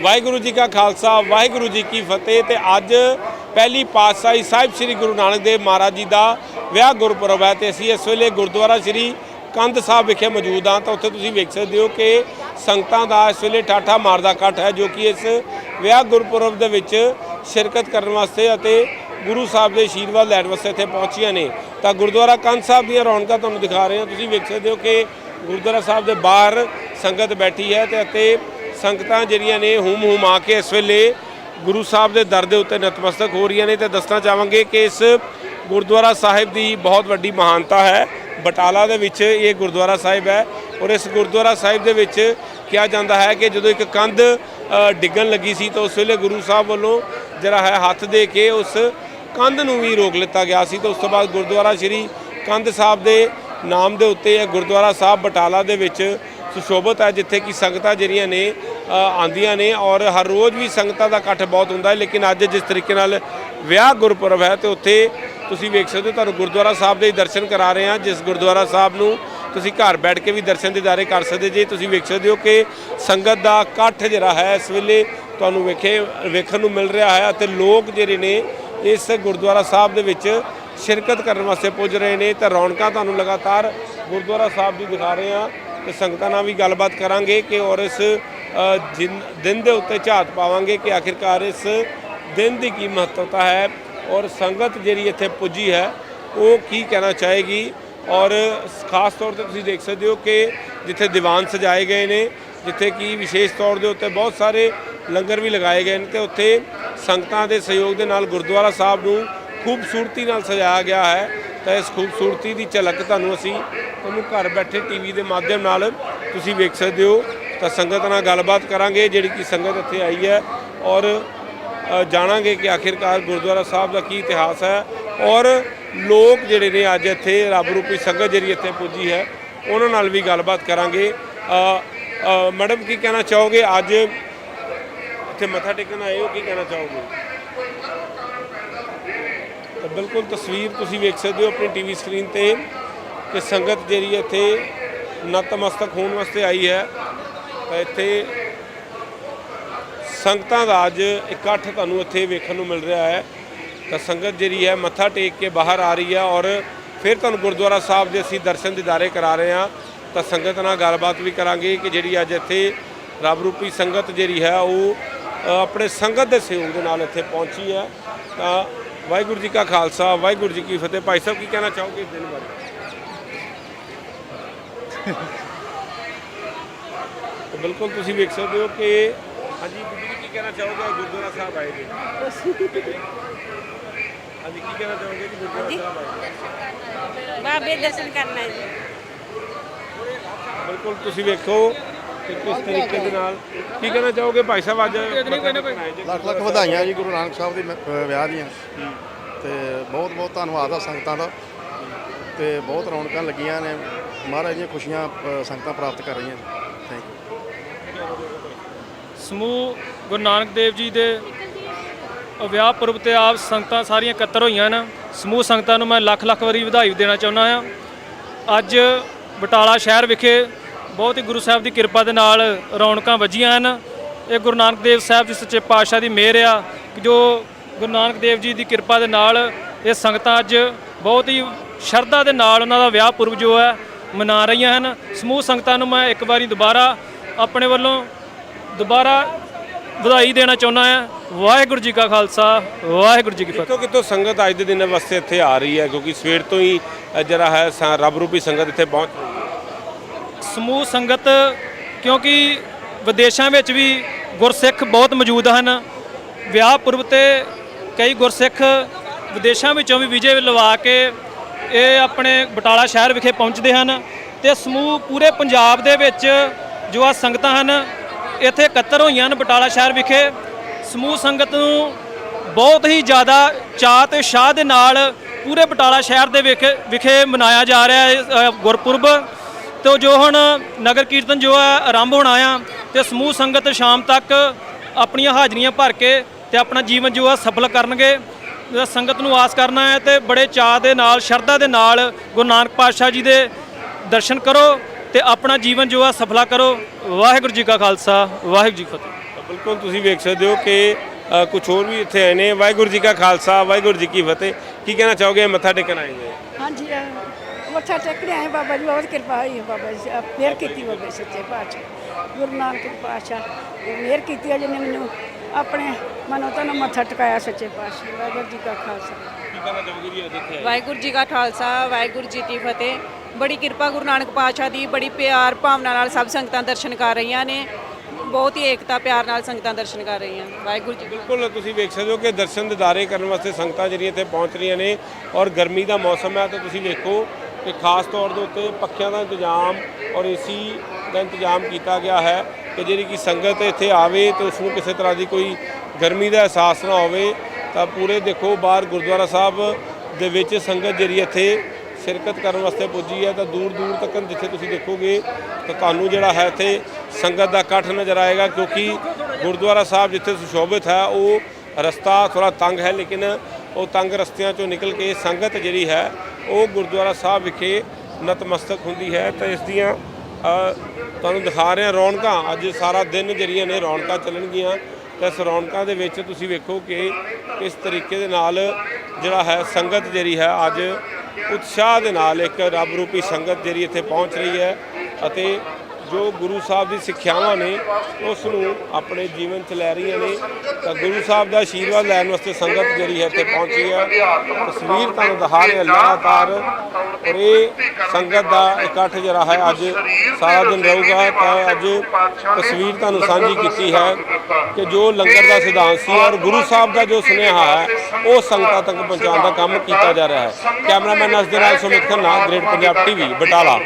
ਵਾਹਿਗੁਰੂ ਜੀ ਕਾ ਖਾਲਸਾ, ਵਾਹਿਗੁਰੂ ਜੀ ਕੀ ਫਤਿਹ ਤੇ ਅੱਜ ਪਹਿਲੀ ਪਾਤਸ਼ਾਹੀ ਸਾਹਿਬ ਸ੍ਰੀ ਗੁਰੂ ਨਾਨਕ ਦੇਵ ਮਹਾਰਾਜ ਜੀ ਦਾ ਵਿਆਹ ਗੁਰਪੁਰਬ ਹੈ ਤੇ ਅਸੀਂ ਇਸ ਵੇਲੇ ਗੁਰਦੁਆਰਾ ਸ੍ਰੀ ਕੰਧ ਸਾਹਿਬ ਵਿਖੇ ਮੌਜੂਦ ਹਾਂ। ਤਾਂ ਉੱਥੇ ਤੁਸੀਂ ਵੇਖ ਸਕਦੇ ਹੋ ਕਿ ਸੰਗਤਾਂ ਦਾ ਇਸ ਵੇਲੇ ਠਾਠਾ ਮਾਰਦਾ ਇਕੱਠ ਹੈ ਜੋ ਕਿ ਇਸ ਵਿਆਹ ਗੁਰਪੁਰਬ ਦੇ ਵਿੱਚ ਸ਼ਿਰਕਤ ਕਰਨ ਵਾਸਤੇ ਅਤੇ ਗੁਰੂ ਸਾਹਿਬ ਦੇ ਆਸ਼ੀਰਵਾਦ ਲੈਣ ਵਾਸਤੇ ਇੱਥੇ ਪਹੁੰਚੀਆਂ ਨੇ। ਤਾਂ ਗੁਰਦੁਆਰਾ ਕੰਧ ਸਾਹਿਬ ਦੀਆਂ ਰੌਣਕਾਂ ਤੁਹਾਨੂੰ ਦਿਖਾ ਰਹੇ ਹਾਂ। ਤੁਸੀਂ ਵੇਖ ਸਕਦੇ ਹੋ ਕਿ ਗੁਰਦੁਆਰਾ ਸਾਹਿਬ ਦੇ ਬਾਹਰ ਸੰਗਤ ਬੈਠੀ ਹੈ ਤੇ ਅਤੇ ਸੰਗਤਾਂ ਜਿਹੜੀਆਂ ਨੇ ਹੂਮ ਹੂਮ ਆ ਕੇ ਇਸ ਵੇਲੇ ਗੁਰੂ ਸਾਹਿਬ ਦੇ ਦਰ ਦੇ ਉੱਤੇ ਨਤਮਸਤਕ ਹੋ ਰਹੀਆਂ ਨੇ ਤੇ ਦੱਸਣਾ ਚਾਹਾਂਗੇ ਕਿ ਇਸ ਗੁਰਦੁਆਰਾ ਸਾਹਿਬ ਦੀ ਬਹੁਤ ਵੱਡੀ ਮਹਾਨਤਾ ਹੈ। ਬਟਾਲਾ ਦੇ ਵਿੱਚ ਇਹ ਗੁਰਦੁਆਰਾ ਸਾਹਿਬ ਹੈ ਔਰ ਇਸ ਗੁਰਦੁਆਰਾ ਸਾਹਿਬ ਦੇ ਵਿੱਚ ਕਿਹਾ ਜਾਂਦਾ ਹੈ ਕਿ ਜਦੋਂ ਇੱਕ ਕੰਧ ਡਿੱਗਣ ਲੱਗੀ ਸੀ ਤਾਂ ਉਸ ਵੇਲੇ ਗੁਰੂ ਸਾਹਿਬ ਵੱਲੋਂ ਜਿਹੜਾ ਹੈ ਹੱਥ ਦੇ ਕੇ ਉਸ ਕੰਧ ਨੂੰ ਵੀ ਰੋਕ ਲਿੱਤਾ ਗਿਆ ਸੀ ਤੇ ਉਸ ਤੋਂ ਬਾਅਦ ਗੁਰਦੁਆਰਾ ਸ਼੍ਰੀ ਕੰਧ ਸਾਹਿਬ ਦੇ ਨਾਮ ਦੇ ਉੱਤੇ ਇਹ ਗੁਰਦੁਆਰਾ ਸਾਹਿਬ ਬਟਾਲਾ ਦੇ ਵਿੱਚ ਸੁਸ਼ੋਭਿਤ ਹੈ, ਜਿੱਥੇ ਕਿ ਸੰਗਤਾਂ ਜਿਹੜੀਆਂ ਨੇ ਅ, ਆਉਂਦੀਆਂ ਨੇ ਔਰ ਹਰ ਰੋਜ਼ ਵੀ ਸੰਗਤਾਂ ਦਾ ਇਕੱਠ ਬਹੁਤ ਹੁੰਦਾ ਹੈ ਲੇਕਿਨ ਅੱਜ ਜਿਸ ਤਰੀਕੇ ਨਾਲ ਵਿਆਹ ਗੁਰਪੁਰਬ ਹੈ ਤੇ ਉੱਥੇ ਤੁਸੀਂ ਵੇਖ ਸਕਦੇ ਹੋ ਤੁਹਾਨੂੰ ਗੁਰਦੁਆਰਾ ਸਾਹਿਬ ਦੇ ਹੀ ਦਰਸ਼ਨ ਕਰਾ ਰਹੇ ਹਾਂ। ਜਿਸ ਗੁਰਦੁਆਰਾ ਸਾਹਿਬ ਨੂੰ ਤੁਸੀਂ ਘਰ ਬੈਠ ਕੇ ਵੀ ਦਰਸ਼ਨ ਦੀਦਾਰੇ ਕਰ ਸਕਦੇ ਜੇ ਤੁਸੀਂ ਵੇਖ ਸਕਦੇ ਹੋ ਕਿ ਸੰਗਤ ਦਾ ਇਕੱਠ ਜਿਹੜਾ ਹੈ ਇਸ ਵੇਲੇ ਤੁਹਾਨੂੰ ਵੇਖੇ ਵੇਖਣ ਨੂੰ ਮਿਲ ਰਿਹਾ ਹੈ ਅਤੇ ਲੋਕ ਜਿਹੜੇ ਨੇ ਇਸ ਗੁਰਦੁਆਰਾ ਸਾਹਿਬ ਦੇ ਵਿੱਚ ਸ਼ਿਰਕਤ ਕਰਨ ਵਾਸਤੇ ਪੁੱਜ ਰਹੇ ਨੇ ਤੇ ਰੌਣਕਾਂ ਤੁਹਾਨੂੰ ਲਗਾਤਾਰ ਗੁਰਦੁਆਰਾ ਸਾਹਿਬ ਦੀ ਦਿਖਾ ਰਹੇ ਹਾਂ ਤੇ ਸੰਗਤਾਂ ਨਾਲ ਵੀ ਗੱਲਬਾਤ ਕਰਾਂਗੇ ਕਿ ਔਰ ਇਸ ਦਿਨ ਦੇ ਉੱਤੇ ਝਾਤ ਪਾਵਾਂਗੇ ਕਿ ਆਖਿਰਕਾਰ ਇਸ ਦਿਨ ਦੀ ਕੀ ਮਹੱਤਵਤਾ ਹੈ ਔਰ ਸੰਗਤ ਜਿਹੜੀ ਇੱਥੇ ਪੁੱਜੀ ਹੈ, ਉਹ ਕੀ ਕਹਿਣਾ ਚਾਹੇਗੀ? ਔਰ ਖਾਸ ਤੌਰ ਤੇ ਤੁਸੀਂ ਦੇਖ ਸਕਦੇ ਹੋ ਕਿ ਜਿੱਥੇ ਦੀਵਾਨ ਸਜਾਏ ਗਏ ਨੇ, ਜਿੱਥੇ ਕਿ ਵਿਸ਼ੇਸ਼ ਤੌਰ ਦੇ ਉੱਤੇ ਬਹੁਤ ਸਾਰੇ ਲੰਗਰ ਵੀ ਲਗਾਏ ਗਏ ਨੇ ਤੇ ਉੱਥੇ ਸੰਗਤਾਂ ਦੇ ਸਹਿਯੋਗ ਦੇ ਨਾਲ ਗੁਰਦੁਆਰਾ ਸਾਹਿਬ ਨੂੰ ਖੂਬਸੂਰਤੀ ਨਾਲ ਸਜਾਇਆ ਗਿਆ ਹੈ। ਤਾਂ ਇਸ ਖੂਬਸੂਰਤੀ ਦੀ ਝਲਕ ਤੁਹਾਨੂੰ ਅਸੀਂ ਤੁਹਾਨੂੰ ਘਰ ਬੈਠੇ ਟੀਵੀ ਦੇ ਮਾਧਿਅਮ ਨਾਲ ਤੁਸੀਂ ਵੇਖ ਸਕਦੇ ਹੋ। ਤਾਂ ਸੰਗਤ ਨਾਲ ਗੱਲਬਾਤ ਕਰਾਂਗੇ, ਜਿਹੜੀ ਕਿ ਸੰਗਤ ਇੱਥੇ ਆਈ ਹੈ ਔਰ ਜਾਣਾਂਗੇ ਕਿ ਆਖਿਰਕਾਰ ਗੁਰਦੁਆਰਾ ਸਾਹਿਬ ਦਾ ਕੀ ਇਤਿਹਾਸ ਹੈ ਔਰ ਲੋਕ ਜਿਹੜੇ ਨੇ ਅੱਜ ਇੱਥੇ ਰੱਬ ਰੂਪੀ ਸੰਗਤ ਜਿਹੜੀ ਇੱਥੇ ਪੁੱਜੀ ਹੈ, ਉਹਨਾਂ ਨਾਲ ਵੀ ਗੱਲਬਾਤ ਕਰਾਂਗੇ। ਮੈਡਮ, ਕੀ ਕਹਿਣਾ ਚਾਹੋਗੇ? ਅੱਜ ਇੱਥੇ ਮੱਥਾ ਟੇਕਣ ਆਏ ਹੋ, ਕੀ ਕਹਿਣਾ ਚਾਹੋਗੇ? ਤਾਂ ਬਿਲਕੁਲ ਤਸਵੀਰ ਤੁਸੀਂ ਵੇਖ ਸਕਦੇ ਹੋ ਆਪਣੀ ਟੀਵੀ ਸਕਰੀਨ ਤੇ ਕਿ ਸੰਗਤ ਜਿਹੜੀ ਇੱਥੇ ਨਤਮਸਤਕ ਹੋਣ ਵਾਸਤੇ ਆਈ ਹੈ। ਤਾਂ ਇੱਥੇ ਸੰਗਤਾਂ ਦਾ ਅੱਜ ਇਕੱਠ ਤੁਹਾਨੂੰ ਇੱਥੇ ਵੇਖਣ ਨੂੰ ਮਿਲ ਰਿਹਾ ਹੈ। ਤਾਂ ਸੰਗਤ ਜਿਹੜੀ ਹੈ ਮੱਥਾ ਟੇਕ ਕੇ ਬਾਹਰ ਆ ਰਹੀ ਹੈ ਔਰ ਫਿਰ ਤੁਹਾਨੂੰ ਗੁਰਦੁਆਰਾ ਸਾਹਿਬ ਦੇ ਅਸੀਂ ਦਰਸ਼ਨ ਦਿਦਾਰੇ ਕਰਾ ਰਹੇ ਹਾਂ। ਤਾਂ ਸੰਗਤ ਨਾਲ ਗੱਲਬਾਤ ਵੀ ਕਰਾਂਗੇ ਕਿ ਜਿਹੜੀ ਅੱਜ ਇੱਥੇ ਰੱਬ ਰੂਪੀ ਸੰਗਤ ਜਿਹੜੀ ਹੈ ਉਹ ਆਪਣੇ ਸੰਗਤ ਦੇ ਸਹਿਯੋਗ ਦੇ ਨਾਲ ਇੱਥੇ ਪਹੁੰਚੀ ਹੈ। ਤਾਂ ਵਾਹਿਗੁਰੂ ਜੀ ਕਾ ਖਾਲਸਾ, ਵਾਹਿਗੁਰੂ ਜੀ ਕੀ ਫਤਿਹ। ਭਾਈ ਸਾਹਿਬ, ਕੀ ਕਹਿਣਾ ਚਾਹੋਗੇ ਇਸ ਦਿਨ ਬਾਰੇ? ਤਾਂ ਬਿਲਕੁਲ ਤੁਸੀਂ ਵੇਖ ਸਕਦੇ ਹੋ ਕਿ ਹਾਂਜੀ ਬੀਬੀ ਜੀ ਕੀ ਕਹਿਣਾ ਚਾਹੋਗੇ? ਗੁਰਦੁਆਰਾ ਸਾਹਿਬ ਆਏ ਜੀ। ਹਾਂਜੀ ਕੀ ਕਹਿਣਾ ਚਾਹੋਗੇ ਜੀ ਗੁਰਦੁਆਰਾ ਸਾਹਿਬ ਆਏ? ਬਾਬੇ ਦਰਸ਼ਨ ਕਰਨਾ ਹੈ ਜੀ। ਬਿਲਕੁਲ ਤੁਸੀਂ ਵੇਖੋ ਕਿ ਕਿਸ ਤਰੀਕੇ ਦੇ ਨਾਲ। ਕੀ ਕਹਿਣਾ ਚਾਹੋਗੇ ਭਾਈ ਸਾਹਿਬ ਅੱਜ? ਲੱਖ ਲੱਖ ਵਧਾਈਆਂ ਜੀ ਗੁਰੂ ਨਾਨਕ ਸਾਹਿਬ ਦੇ ਮ- ਵਿਆਹ ਦੀਆਂ। ਤੇ ਬਹੁਤ ਬਹੁਤ ਧੰਨਵਾਦ ਆ ਸੰਗਤਾਂ ਦਾ। ਤੇ ਬਹੁਤ ਰੌਣਕਾਂ ਲੱਗੀਆਂ ਨੇ। ਮਹਾਰਾਜ ਦੀਆਂ ਖੁਸ਼ੀਆਂ ਸੰਗਤਾਂ ਪ੍ਰਾਪਤ ਕਰ ਰਹੀਆਂ ਨੇ। ਸਮੂਹ ਗੁਰੂ ਨਾਨਕ ਦੇਵ ਜੀ ਦੇ ਵਿਆਹ ਪੁਰਬ ਤੇ ਆਪ ਸੰਗਤਾਂ ਸਾਰੀਆਂ ਇਕੱਤਰ ਹੋਈਆਂ ਨੇ ਸਮੂਹ ਸੰਗਤਾਂ ਨੂੰ ਮੈਂ ਲੱਖ ਲੱਖ ਵਾਰੀ ਵਧਾਈ ਦੇਣਾ ਚਾਹੁੰਦਾ ਹਾਂ। ਅੱਜ ਬਟਾਲਾ ਸ਼ਹਿਰ ਵਿਖੇ ਬਹੁਤ ਹੀ ਗੁਰੂ ਸਾਹਿਬ ਦੀ ਕਿਰਪਾ ਦੇ ਨਾਲ ਰੌਣਕਾਂ ਵੱਜੀਆਂ ਹਨ। ਇਹ ਗੁਰੂ ਨਾਨਕ ਦੇਵ ਸਾਹਿਬ ਦੀ ਸੱਚੇ ਪਾਤਸ਼ਾਹ ਦੀ ਮਿਹਰ ਆ ਕਿ ਜੋ ਗੁਰੂ ਨਾਨਕ ਦੇਵ ਜੀ ਦੀ ਕਿਰਪਾ ਦੇ ਨਾਲ ਇਹ ਸੰਗਤਾਂ ਅੱਜ ਬਹੁਤ ਹੀ ਸ਼ਰਧਾ ਦੇ ਨਾਲ ਉਹਨਾਂ ਦਾ ਵਿਆਹ ਪੁਰਬ ਜੋ ਹੈ ਮਨਾ ਰਹੀਆਂ ਹਨ। ਸਮੂਹ ਸੰਗਤਾਂ ਨੂੰ ਮੈਂ ਇੱਕ ਵਾਰੀ ਦੁਬਾਰਾ ਆਪਣੇ ਵੱਲੋਂ ਦੁਬਾਰਾ ਵਧਾਈ ਦੇਣਾ ਚਾਹੁੰਦਾ ਹਾਂ। ਵਾਹਿਗੁਰੂ ਜੀ ਕਾ ਖਾਲਸਾ ਵਾਹਿਗੁਰੂ ਜੀ ਕੀ ਫਤਿਹ। ਕਿਤੋਂ ਕਿਤੋਂ ਸੰਗਤ ਅੱਜ ਦੇ ਦਿਨ ਵਾਸਤੇ ਇੱਥੇ ਆ ਰਹੀ ਹੈ ਕਿਉਂਕਿ ਸਵੇਰ ਤੋਂ ਹੀ ਜਿਹੜਾ ਹੈ ਰੱਬ ਰੂਪੀ ਸੰਗਤ ਇੱਥੇ ਪਹੁੰਚ ਸਮੂਹ ਸੰਗਤ ਕਿਉਂਕਿ ਵਿਦੇਸ਼ਾਂ ਵਿੱਚ ਵੀ ਗੁਰਸਿੱਖ ਬਹੁਤ ਮੌਜੂਦ ਹਨ। ਵਿਆਹ ਪੁਰਬ ਤੇ ਕਈ ਗੁਰਸਿੱਖ ਵਿਦੇਸ਼ਾਂ ਵਿੱਚੋਂ ਵੀ ਵਿਜੇ ਲਵਾ ਕੇ ਇਹ ਆਪਣੇ ਬਟਾਲਾ ਸ਼ਹਿਰ ਵਿਖੇ ਪਹੁੰਚਦੇ ਹਨ ਤੇ ਸਮੂਹ ਪੂਰੇ ਪੰਜਾਬ ਦੇ ਵਿੱਚ ਜੋ ਆ ਸੰਗਤਾਂ ਹਨ ਇੱਥੇ ਇਕੱਤਰ ਹੋਈਆਂ ਹਨ ਬਟਾਲਾ ਸ਼ਹਿਰ ਵਿਖੇ। ਸਮੂਹ ਸੰਗਤ ਨੂੰ ਬਹੁਤ ਹੀ ਜ਼ਿਆਦਾ ਚਾਅ ਤੇ ਸ਼ਾਹ ਦੇ ਨਾਲ ਪੂਰੇ ਬਟਾਲਾ ਸ਼ਹਿਰ ਦੇ ਵਿਖੇ ਵਿਖੇ ਮਨਾਇਆ ਜਾ ਰਿਹਾ ਹੈ ਗੁਰਪੁਰਬ। ਤੇ ਜੋ ਹੁਣ ਨਗਰ ਕੀਰਤਨ ਜੋ ਹੈ, ਆਰੰਭ ਹੋਣਾ ਆ, ਤੇ ਸਮੂਹ ਸੰਗਤ ਸ਼ਾਮ ਤੱਕ ਆਪਣੀਆਂ ਹਾਜ਼ਰੀਆਂ ਭਰ ਕੇ ਤੇ ਆਪਣਾ ਜੀਵਨ ਜੋ ਹੈ, ਸਫਲ ਕਰਨਗੇ। ਸੰਗਤ ਨੂੰ ਆਸ ਕਰਨਾ ਹੈ ਤੇ ਬੜੇ ਚਾਅ ਦੇ ਨਾਲ, ਸ਼ਰਧਾ ਦੇ ਨਾਲ ਗੁਰੂ ਨਾਨਕ ਪਾਤਸ਼ਾਹ ਜੀ ਦੇ ਦਰਸ਼ਨ ਕਰੋ। ਤੇ ਆਪਣਾ ਜੀਵਨ ਜੋ ਹੈ ਸਫਲਾ ਕਰੋ। ਵਾਹਿਗੁਰੂ ਜੀ ਕਾ ਖਾਲਸਾ ਵਾਹਿਗੁਰੂ ਜੀ ਕੀ ਫਤਿਹ। ਬਿਲਕੁਲ ਤੁਸੀਂ ਵੇਖ ਸਕਦੇ ਹੋ ਕਿ ਕੁਝ ਹੋਰ ਵੀ ਇੱਥੇ ਆਏ ਨੇ। ਵਾਹਿਗੁਰੂ ਜੀ ਕਾ ਖਾਲਸਾ ਵਾਹਿਗੁਰੂ ਜੀ ਕੀ ਫਤਿਹ। ਕੀ ਕਹਿਣਾ ਚਾਹੋਗੇ? ਮੱਥਾ ਟੇਕਣ ਆਏ ਨੇ ਹਾਂਜੀ ਮੱਥਾ ਟੇਕਣੇ ਆਏ ਬਾਬਾ ਜੀ। ਬਹੁਤ ਕਿਰਪਾ ਹੋਈ ਹੈ ਬਾਬਾ ਜੀ। ਮਿਹਰ ਕੀਤੀ ਬਾਬਾ ਸੱਚੇ ਪਾਤਸ਼ਾਹ ਗੁਰੂ ਨਾਨਕ ਪਾਤਸ਼ਾਹ ਨੇ ਮਿਹਰ ਕੀਤੀ ਹੈ ਜਿਹਨੇ ਮੈਨੂੰ ਆਪਣੇ ਮਨੋਂ ਤੋਂ ਮੱਥਾ ਟਿਕਾਇਆ ਸੱਚੇ ਪਾਤਸ਼ਾਹ ਵਾਹਿਗੁਰੂ ਜੀ ਕਾ ਖਾਲਸਾ। ਕੀ ਕਹਿਣਾ ਚਾਹੋਗੇ ਜੀ ਅੱਜ ਇੱਥੇ ਆਏ ਵਾਹਿਗੁਰੂ ਜੀ ਕਾ ਖਾਲਸਾ ਵਾਹਿਗੁਰੂ ਜੀ ਕੀ ਫਤਿਹ। ਬੜੀ ਕਿਰਪਾ ਗੁਰੂ ਨਾਨਕ ਪਾਤਸ਼ਾਹ ਦੀ, ਬੜੀ ਪਿਆਰ ਭਾਵਨਾ ਨਾਲ ਸਭ ਸੰਗਤਾਂ ਦਰਸ਼ਨ ਕਰ ਰਹੀਆਂ ਨੇ। ਬਹੁਤ ਹੀ ਏਕਤਾ, ਪਿਆਰ ਨਾਲ ਸੰਗਤਾਂ ਦਰਸ਼ਨ ਕਰ ਰਹੀਆਂ ਵਾਹਿਗੁਰੂ ਜੀ ਬਿਲਕੁਲ, ਤੁਸੀਂ ਵੇਖ ਸਕਦੇ ਹੋ ਕਿ ਦਰਸ਼ਨ ਦਿਦਾਰੇ ਕਰਨ ਵਾਸਤੇ ਸੰਗਤਾਂ ਜਿਹੜੀਆਂ ਇੱਥੇ ਪਹੁੰਚ ਰਹੀਆਂ ਨੇ ਔਰ ਗਰਮੀ ਦਾ ਮੌਸਮ ਹੈ ਤਾਂ ਤੁਸੀਂ ਵੇਖੋ ਕਿ ਖਾਸ ਤੌਰ ਦੇ ਉੱਤੇ ਪੱਖਿਆਂ ਦਾ ਇੰਤਜ਼ਾਮ ਔਰ ਏਸੀ ਦਾ ਇੰਤਜ਼ਾਮ ਕੀਤਾ ਗਿਆ ਹੈ ਕਿ ਜਿਹੜੀ ਕਿ ਸੰਗਤ ਇੱਥੇ ਆਵੇ ਤੇ ਉਸ ਨੂੰ ਕਿਸੇ ਤਰ੍ਹਾਂ ਦੀ ਕੋਈ ਗਰਮੀ ਦਾ ਅਹਿਸਾਸ ਨਾ ਹੋਵੇ ਤਾਂ ਪੂਰੇ ਦੇਖੋ ਬਾਹਰ ਗੁਰਦੁਆਰਾ ਸਾਹਿਬ ਦੇ ਵਿੱਚ ਸੰਗਤ ਜਿਹੜੀ ਇੱਥੇ ਸ਼ਿਰਕਤ ਕਰਨ ਵਾਸਤੇ ਪੁੱਜੀ ਹੈ, ਤਾਂ ਦੂਰ ਦੂਰ ਤੱਕ ਜਿੱਥੇ ਤੁਸੀਂ ਦੇਖੋਗੇ, ਤਾਂ ਤੁਹਾਨੂੰ ਜਿਹੜਾ ਹੈ ਇੱਥੇ ਸੰਗਤ ਦਾ ਇਕੱਠ ਨਜ਼ਰ ਆਏਗਾ, ਕਿਉਂਕਿ ਗੁਰਦੁਆਰਾ ਸਾਹਿਬ ਜਿੱਥੇ ਸੁਸ਼ੋਭਿਤ ਹੈ, ਉਹ ਰਸਤਾ ਥੋੜਾ ਤੰਗ ਹੈ, ਲੇਕਿਨ ਉਹ ਤੰਗ ਰਸਤਿਆਂ ਚੋਂ ਨਿਕਲ ਕੇ ਸੰਗਤ ਜਿਹੜੀ ਹੈ, ਉਹ ਗੁਰਦੁਆਰਾ ਸਾਹਿਬ ਵਿਖੇ ਨਤਮਸਤਕ ਹੁੰਦੀ ਹੈ, ਤਾਂ ਇਸ ਦੀਆਂ ਤੁਹਾਨੂੰ ਦਿਖਾ ਰਹੇ ਹਾਂ ਰੌਣਕਾਂ। ਅੱਜ ਸਾਰਾ ਦਿਨ ਜਿਹੜੀਆਂ ਨੇ ਰੌਣਕਾਂ ਚੱਲਣਗੀਆਂ, ਤਾਂ ਇਸ ਰੌਣਕਾਂ ਦੇ ਵਿੱਚ ਤੁਸੀਂ ਵੇਖੋ ਕਿ ਕਿਸ ਤਰੀਕੇ ਦੇ ਨਾਲ ਜਿਹੜਾ ਹੈ ਸੰਗਤ ਜਿਹੜੀ ਹੈ, ਅੱਜ ਉਤਸ਼ਾਹ ਦੇ ਨਾਲ ਇੱਕ ਰੱਬ ਰੂਪੀ ਸੰਗਤ ਜਿਹੜੀ ਇੱਥੇ ਪਹੁੰਚ ਰਹੀ ਹੈ ਅਤੇ ਜੋ ਗੁਰੂ ਸਾਹਿਬ ਦੀ ਸਿੱਖਿਆਵਾਂ ਨੇ, ਉਸ ਨੂੰ ਆਪਣੇ ਜੀਵਨ 'ਚ ਲੈ ਰਹੀਆਂ ਨੇ। ਤਾਂ ਗੁਰੂ ਸਾਹਿਬ ਦਾ ਆਸ਼ੀਰਵਾਦ ਲੈਣ ਵਾਸਤੇ ਸੰਗਤ ਜਿਹੜੀ ਹੈ ਇੱਥੇ ਪਹੁੰਚੀ ਹੈ ਤਸਵੀਰ ਤੁਹਾਨੂੰ ਦਿਖਾ ਰਹੇ ਲਗਾਤਾਰ। ਔਰ ਇਹ ਸੰਗਤ ਦਾ ਇਕੱਠ ਜਿਹੜਾ ਹੈ, ਅੱਜ ਸਾਰਾ ਦਿਨ ਰਹੂਗਾ। ਤਾਂ ਅੱਜ ਤਸਵੀਰ ਤੁਹਾਨੂੰ ਸਾਂਝੀ ਕੀਤੀ ਹੈ ਕਿ ਜੋ ਲੰਗਰ ਦਾ ਸਿਧਾਂਤ ਸੀ ਔਰ ਗੁਰੂ ਸਾਹਿਬ ਦਾ ਜੋ ਸੁਨੇਹਾ ਹੈ, ਉਹ ਸੰਗਤਾਂ ਤੱਕ ਪਹੁੰਚਾਉਣ ਦਾ ਕੰਮ ਕੀਤਾ ਜਾ ਰਿਹਾ ਹੈ। ਕੈਮਰਾਮੈਨ ਅਸ ਦੇ ਨਾਲ ਸੁਮਿਤ ਖੰਨਾ, ਗ੍ਰੇਟ ਪੰਜਾਬ ਟੀਵੀ, ਬਟਾਲਾ।